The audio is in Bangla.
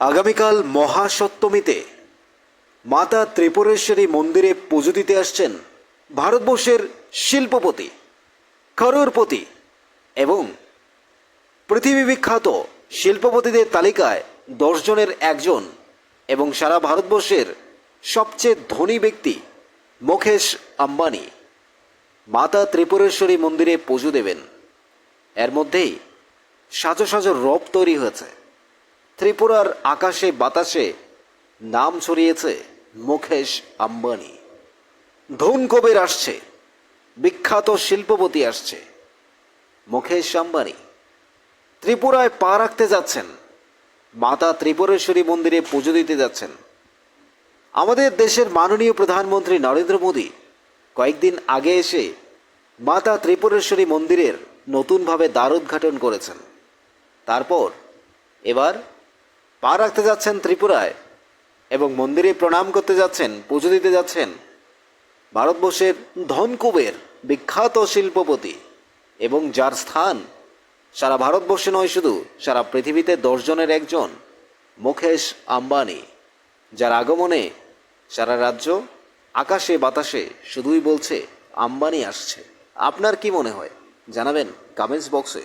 আগামীকাল মহাসপ্তমীতে মাতা ত্রিপুরেশ্বরী মন্দিরে পুজো দিতে আসছেন ভারতবর্ষের শিল্পপতি, করোরপতি এবং পৃথিবী বিখ্যাত শিল্পপতিদের তালিকায় দশজনের একজন এবং সারা ভারতবর্ষের সবচেয়ে ধনী ব্যক্তি মুকেশ আম্বানি। মাতা ত্রিপুরেশ্বরী মন্দিরে পুজো দেবেন। এর মধ্যেই সাজো সাজো রব তৈরি হয়েছে। ত্রিপুরার আকাশে বাতাসে নাম ছড়িয়েছে মুকেশ আম্বানি। ধন কবির আসছে, বিখ্যাত শিল্পপতি আসছে মুকেশ আম্বানি। ত্রিপুরায় পা রাখতে যাচ্ছেন, মাতা ত্রিপুরেশ্বরী মন্দিরে পুজো দিতে যাচ্ছেন। আমাদের দেশের মাননীয় প্রধানমন্ত্রী নরেন্দ্র মোদী কয়েকদিন আগে এসে মাতা ত্রিপুরেশ্বরী মন্দিরের নতুনভাবে দ্বার উদ্ঘাটন করেছেন। তারপর এবার পা রাখতে যাচ্ছেন ত্রিপুরায় এবং মন্দিরে প্রণাম করতে যাচ্ছেন, পুজো দিতে যাচ্ছেন ভারতবর্ষের ধনকুবের বিখ্যাত শিল্পপতি এবং যার স্থান সারা ভারতবর্ষে নয় শুধু, সারা পৃথিবীতে দশজনের একজন, মুকেশ আম্বানি, যার আগমনে সারা রাজ্য আকাশে বাতাসে শুধুই বলছে, আম্বানি আসছে। আপনার কি মনে হয়? জানাবেন কমেন্টস বক্সে।